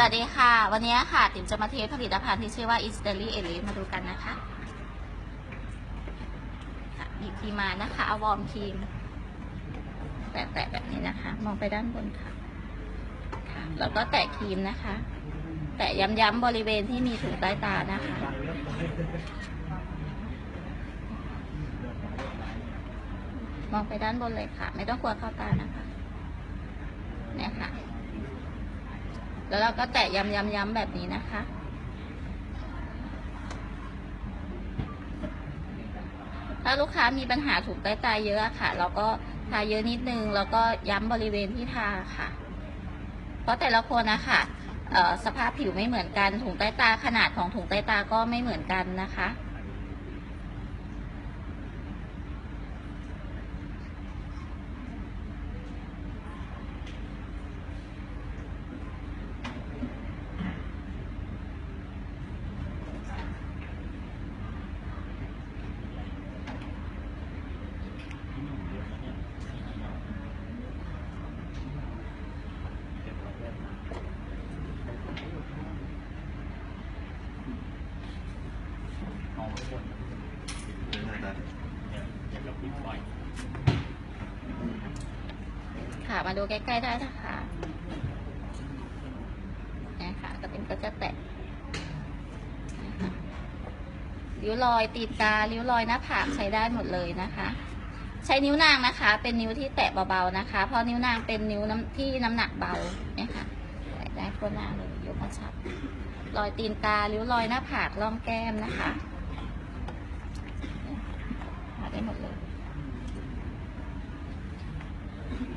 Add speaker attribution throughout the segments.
Speaker 1: สวัสดีค่ะ วันนี้ค่ะติ๋มจะมาเทสผลิตภัณฑ์ที่ชื่อว่า i n s t a l l y e l i t มาดูกันนะคะค่ะหยิบครีมมานะคะเอาวอร์มครีม แตะๆแบบนี้นะคะ มองไปด้านบนค่ะ แล้วก็แตะครีมนะคะ แตะย้ำๆบริเวณที่มีถุงใต้ตานะคะมองไปด้านบนเลยค่ะ ไม่ต้องกลัวเข้าตานะคะ เนี่ยค่ะ แล้วเราก็แตะย้ำๆๆแบบนี้นะคะ ถ้าลูกค้ามีปัญหาถุงใต้ตาเยอะค่ะ เราก็ทาเยอะนิดนึง แล้วก็ย้ำบริเวณที่ทาค่ะ เพราะแต่ละคนนะคะเอ่อสภาพผิวไม่เหมือนกันถุงใต้ตาขนาดของถุงใต้ตาก็ไม่เหมือนกันนะคะ
Speaker 2: องไม่หมดเนี่ยอย่างกับปิดไฟ
Speaker 1: ค่ะมาดูใกล้ๆได้นะคะนี่ยค่ะกระติมก็จะแตะนะคะริ้วรอยตีนการิ้วรอยหน้าผากใช้ได้หมดเลยนะคะ ใช้นิ้วนางนะคะ เป็นนิ้วที่แตะเบาๆนะคะ เพราะนิ้วนางเป็นนิ้วน้ำที่น้ำหนักเบาเนี่ยค่ะแตะได้ทั่วหน้าเลยยกมาชับรอยตีนการิ้วรอยหน้าผากร่องแก้มนะคะหาได้หมดเลย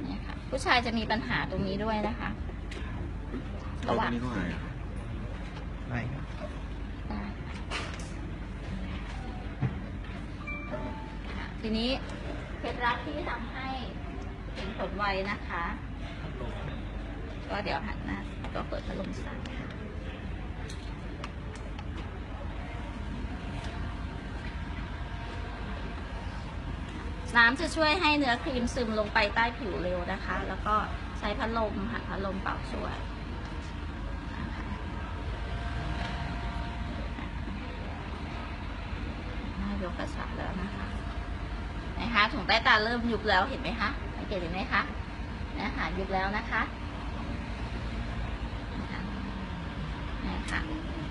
Speaker 1: เนี่ยค่ะ ผู้ชายจะมีปัญหาตรงนี้ด้วยนะคะระหว่าง
Speaker 3: นี้เท่าไหร่อะ
Speaker 2: ไม่ครับ
Speaker 1: ได้ค่ะทีนี้เคล็ดลับที่ทำให้เห็นผลไวนะคะ ก็เดี๋ยวหันหน้าก็เปิดพัดลมใส่น้ น้ำจะช่วยให้เนื้อครีมซึมลงไปใต้ผิวเร็วนะคะ แล้วก็ใช้พัดลมหันพัดลมเป่าช่วยน่ายกกระชับแล้วนะคะนะคะถุงใต้ตาเริ่มยุบแล้วเห็นไหมคะสังเกตเห็นไหมคะนะคะยุบแล้วนะคะนะคะนะ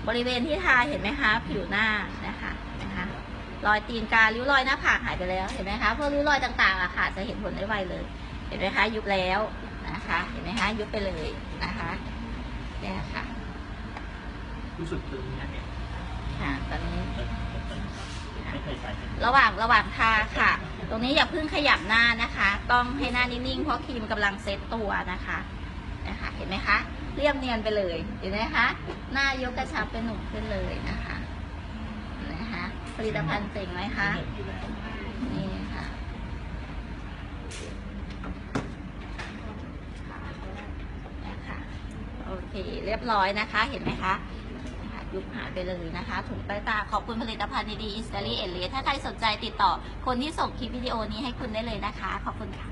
Speaker 1: บริเวณที่ทาเห็นไหมคะ ผิวหน้านะคะ รอยตีนการิ้วรอยหน้าผากหายไปแล้วเห็นไหมคะพวกริ้วรอยต่างๆอะค่ะ จะเห็นผลได้ไวเลย เห็นไหมคะ ยุบแล้วนะคะ เห็นไหมคะ ยุบไปเลยนะคะเนี่ยค่ะ
Speaker 2: รู้สึกตึงนะเนี่ย
Speaker 1: ค่ะตอนนี้
Speaker 2: ไม่เคยใส่
Speaker 1: ระหว่างระหว่างทาค่ะ ตรงนี้อย่าเพิ่งขยับหน้านะคะ ต้องให้หน้านิ่งๆเพราะครีมกำลังเซตตัวนะคะนะคะ เห็นไหมคะ เรียบเนียนไปเลยเห็นไหมคะ หน้ายกกระชับเป็นหนุ่มขึ้นเลยนะคะนะคะ ผลิตภัณฑ์เจ๋งไหมคะนี่ค่ะนะคะโอเค เรียบร้อยนะคะ เห็นไหมคะนะคะยุบหายไปเลยนะคะถุงใต้ตาขอบคุณผลิตภัณฑ์ดีๆอินสตาลีเอเลียถ้าใครสนใจติดต่อคนที่ส่งคลิปวิดีโอนี้ให้คุณได้เลยนะคะ ขอบคุณค่ะ